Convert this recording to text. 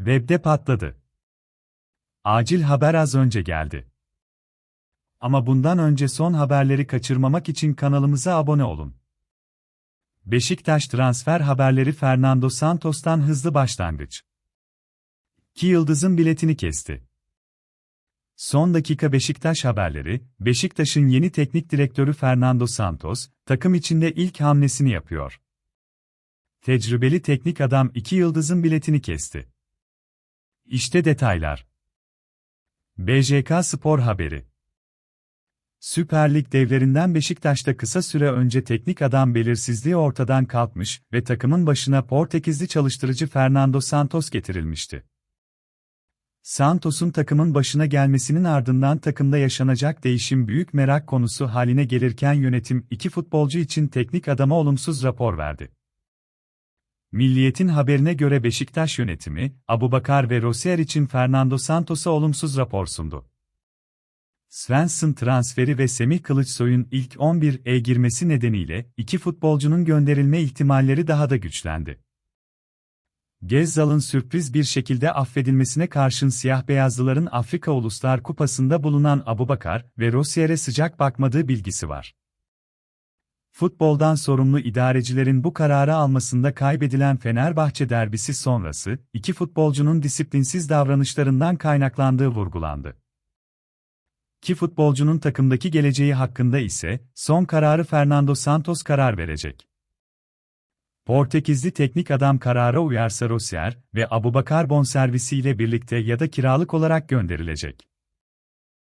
Webde patladı. Acil haber az önce geldi. Ama bundan önce son haberleri kaçırmamak için kanalımıza abone olun. Beşiktaş transfer haberleri Fernando Santos'tan hızlı başlangıç. Ki Yıldız'ın biletini kesti. Son dakika Beşiktaş haberleri, Beşiktaş'ın yeni teknik direktörü Fernando Santos, takım içinde ilk hamlesini yapıyor. Tecrübeli teknik adam iki yıldızın biletini kesti. İşte detaylar. BJK Spor Haberi Süper Lig devlerinden Beşiktaş'ta kısa süre önce teknik adam belirsizliği ortadan kalkmış ve takımın başına Portekizli çalıştırıcı Fernando Santos getirilmişti. Santos'un takımın başına gelmesinin ardından takımda yaşanacak değişim büyük merak konusu haline gelirken yönetim iki futbolcu için teknik adama olumsuz rapor verdi. Milliyet'in haberine göre Beşiktaş yönetimi, Abubakar ve Rosier için Fernando Santos'a olumsuz rapor sundu. Svensson transferi ve Semih Kılıçsoy'un ilk 11'e girmesi nedeniyle iki futbolcunun gönderilme ihtimalleri daha da güçlendi. Gezzal'ın sürpriz bir şekilde affedilmesine karşın siyah-beyazlıların Afrika Uluslar Kupası'nda bulunan Abubakar ve Rosier'e sıcak bakmadığı bilgisi var. Futboldan sorumlu idarecilerin bu kararı almasında kaybedilen Fenerbahçe derbisi sonrası, iki futbolcunun disiplinsiz davranışlarından kaynaklandığı vurgulandı. Ki futbolcunun takımdaki geleceği hakkında ise, son kararı Fernando Santos karar verecek. Portekizli teknik adam karara uyarsa Rosier ve Abubakar bonservisiyle birlikte ya da kiralık olarak gönderilecek.